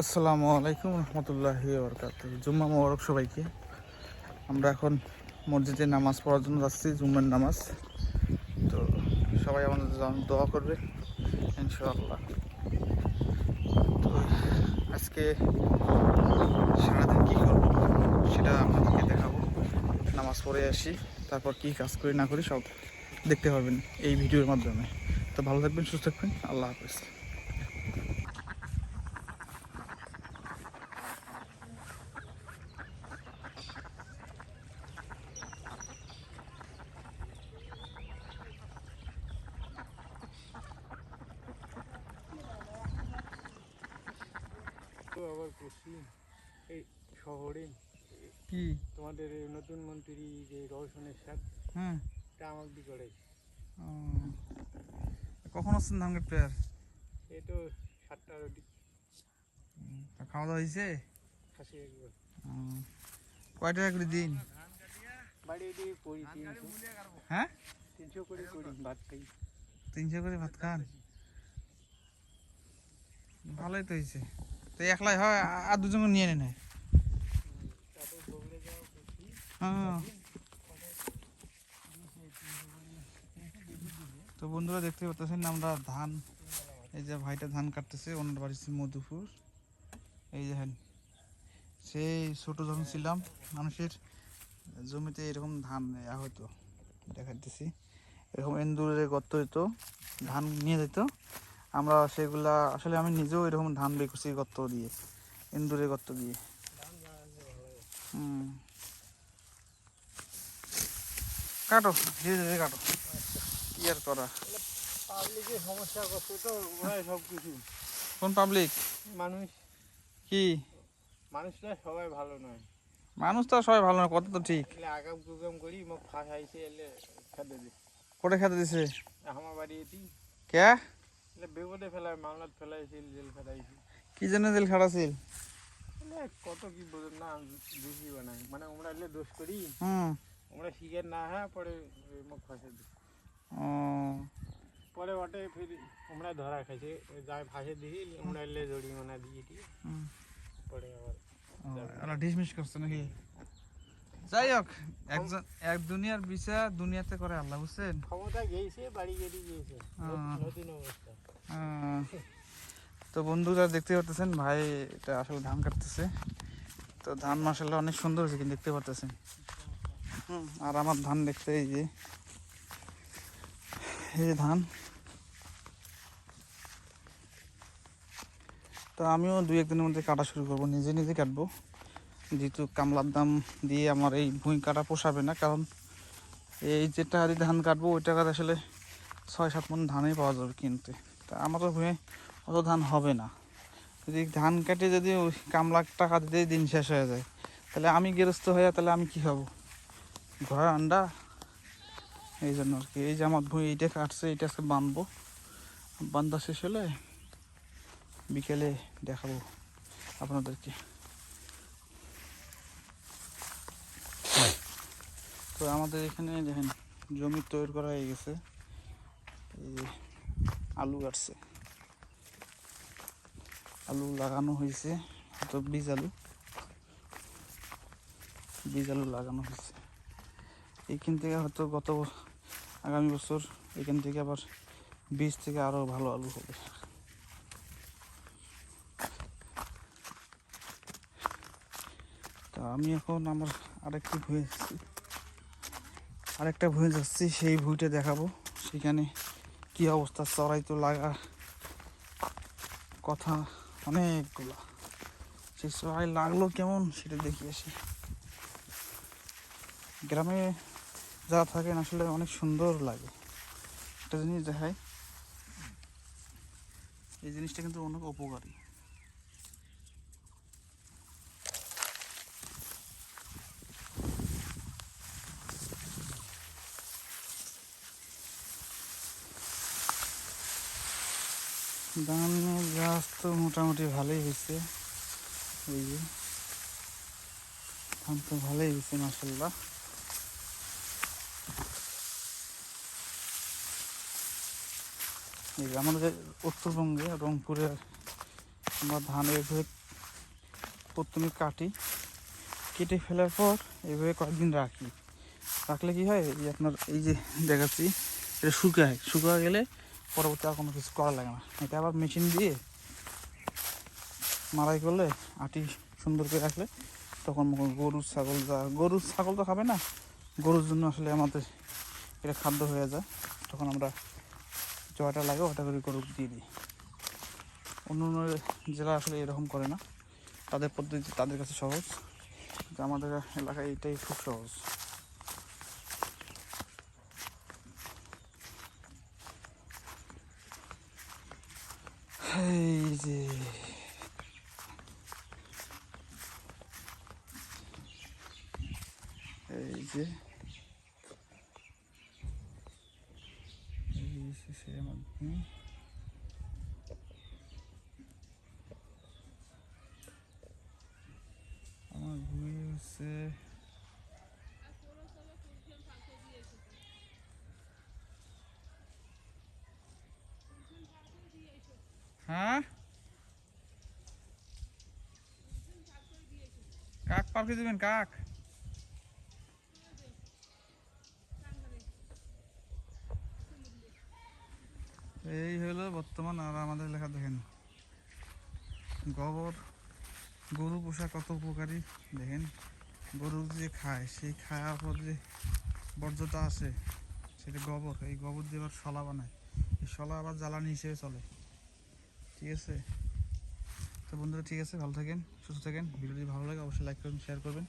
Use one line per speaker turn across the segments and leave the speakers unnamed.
আসসালামু আলাইকুম রহমতুল্লাহ বরকাত জুম্মা মোবারক সবাইকে। আমরা এখন মসজিদে নামাজ পড়ার জন্য যাচ্ছি, জুম্মার নামাজ। তো সবাই আমাদের দোয়া করবে, ইনশাআল্লাহ। তো আজকে সারাদিন কী করব সেটা আপনাদেরকে দেখাবো। নামাজ পড়ে আসি, তারপর কী কাজ করি না করি সব দেখতে পারবেন এই ভিডিওর মাধ্যমে। তো ভালো থাকবেন, সুস্থ থাকবেন। আল্লাহ হাফেজ।
এই শহরে
কি?
তোমাদের নতুন মন্ত্রী যে রওশনের সাথ
হ্যাঁ।
দি করে?
কখন আসছেন
এই তো সাতটার দিক
খাওয়া দাওয়া হয়েছে?
খাসি একবার
ও। কয় টাকা করে দিন?
বাড়ি দিয়ে করি তিনশো।
হ্যাঁ?
তিনশো করে করি ভাত খাই।
তিনশো করে ভাত খান? ভালোই তো হয়েছে। তো একলাই হয় আর দুজন নিয়ে নেয়। হ্যাঁ। তো বন্ধুরা দেখতে পাচ্ছেন আমরা ধান, এই যে ভাইটা ধান কাটতেছে, ওনার বাড়ি মধুপুর। এই দেখেন সেই ছোট যখন ছিলাম, মানুষের জমিতে এরকম ধান ইয়া হতো, দেখাইতেছি। এরকম এন্দুরে গর্ত হইতো, ধান নিয়ে যেত আমরা সেগুলা আসলে আমি নিজেও এরকম ধান বের করছি গর্ত দিয়ে এন্দুরে গর্ত দিয়ে। হুম। কাটো ধীরে ধীরে কাটো। কি আর করা?
পাবলিকের সমস্যা করছে তো ওরাই সব কিছু
কোন পাবলিক?
মানুষ।
কি?
মানুষরা সবাই ভালো নয়।
মানুষ তো সবাই ভালো না কথা তো ঠিক।
আগাম গুগাম করি মোক ফাঁসাইছে এলে খেতে দে।
কোটে খেতে দিছে?
আমার বাড়ি এটি।
কে?
বেগতে ফেলায় মামলাত ফেলাইছিল জেল ফেলাইছি
কি জন্য জেল খাটাছিল
এলে কত কি বোঝেন না বেশি বানাই মানে আমরা এলে দোষ করি।
হুম।
আমরা শিকার না হ্যাঁ পরে মুখ ফাঁসে দিই। পরে ওটে ফির আমরা ধরা খাইছে। যায় ফাঁসে দিই আমরা এলে জড়ি মানা দিয়ে দিই পরে আবার
ডিসমিস করছে নাকি? যাই হোক একজন এক দুনিয়ার বিচার দুনিয়াতে করে আল্লাহ বুঝছেন।
ক্ষমতা গেছে বাড়ি গেড়ি গিয়েছে নতুন অবস্থা।
তো বন্ধুরা দেখতে পারতেছেন ভাই এটা আসলে ধান কাটতেছে। তো ধান মাসাল্লাহ অনেক সুন্দর হয়েছে কিন্তু দেখতে পারতেছেন। হুম, আর আমার ধান দেখতে এই যে এই ধান। তো আমিও দুই একদিনের মধ্যে কাটা শুরু করব নিজে নিজে কাটবো। যেহেতু কামলার দাম দিয়ে আমার এই ভুঁই কাটা পোষাবে না কারণ এই যেটা দিয়ে ধান কাটবো ওই আসলে ছয় সাত মন ধানই পাওয়া যাবে কিনতে। তা আমারও ভুঁয়ে অত ধান হবে না। যদি ধান কেটে যদি ওই কামলা টাকা দিতে দিন শেষ হয়ে যায়, তাহলে আমি গেরস্ত হয়ে তাহলে আমি কি খাব? ঘরের আন্ডা? এই জন্য আর কি। এই যে আমার ভুঁই এইটা কাটছে, এইটা আজকে বাঁধবো বান্ধা শেষ হলে বিকেলে দেখাবো আপনাদেরকে। তো আমাদের এখানে দেখেন, জমি তৈরি করা হয়ে গেছে। এই আলু কাটছে। আলু লাগানো হয়েছে, তো বীজ আলু। বীজ আলু লাগানো হয়েছে। এইখান থেকে হয়তো গত আগামী বছর এখান থেকে আবার বীজ থেকে আরও ভালো আলু হবে। তা আমি এখন আমার আরেকটি ভুঁয়ে আরেকটা ভুঁয়ে যাচ্ছি, সেই ভুঁইটা দেখাবো। সেখানে কি অবস্থা চড়াই তো লাগা কথা অনেকগুলা। সেই চড়াই লাগল কেমন সেটা দেখি আসি। গ্রামে যারা থাকেন আসলে অনেক সুন্দর লাগে। একটা জিনিস দেখায় এই জিনিসটা কিন্তু অনেক উপকারী। ধানের গাছ তো মোটামুটি ভালোই হয়েছে। এই যে ধান তো ভালোই হয়েছে মাসাল্লাহ এই আমাদের উত্তরবঙ্গে রংপুরে আমরা ধান এভাবে প্রথমে কাটি, কেটে ফেলার পর এইভাবে কয়েকদিন রাখি। রাখলে কি হয়, এই আপনার এই যে দেখাচ্ছি, এটা শুকায়। শুকায় গেলে পরবর্তী আর কোনো কিছু করা লাগে না। এটা আবার মেশিন দিয়ে মারাই করলে আটি সুন্দর করে রাখলে তখন গরু ছাগল যা গরু ছাগল তো খাবে না, গরুর জন্য আসলে আমাদের এটা খাদ্য হয়ে যায়। তখন আমরা জয়টা লাগে ওটা করে গরু দিয়ে দিই। অন্য অন্য জেলা আসলে এরকম করে না। তাদের পদ্ধতি তাদের কাছে সহজ। আমাদের এলাকায় এটাই খুব সহজ। এই যে এই যে এই শেষের মাধ্যমে আমার ভুল হচ্ছে হ্যাঁ? কাক পার্কে দেবেন, কাক? এই হলো বর্তমান, আর আমাদের লেখা দেখেন। গোবর গরু পোষা কত উপকারী? দেখেন, গরু যে খায়, সেই খাওয়ার পর যে বর্জ্যতা আছে সেটা গোবর। এই গোবর দিয়ে আবার শলা বানায়। এই শলা আবার জ্বালানি হিসেবে চলে। ঠিক আছে? তো বন্ধুরা, ঠিক আছে? ভালো থাকেন, সুস্থ থাকেন। ভিডিওটি ভালো লাগে, অবশ্যই লাইক করবেন শেয়ার করবেন।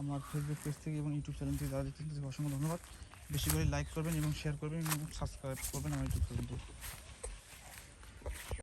আমার ফেসবুক পেজ থেকে এবং ইউটিউব চ্যানেল থেকে যারা দেখছেন, তাদেরকে অসংখ্য ধন্যবাদ। বেশি করে লাইক করবেন এবং শেয়ার করবেন এবং সাবস্ক্রাইব করবেন আমার ইউটিউব চ্যানেলটি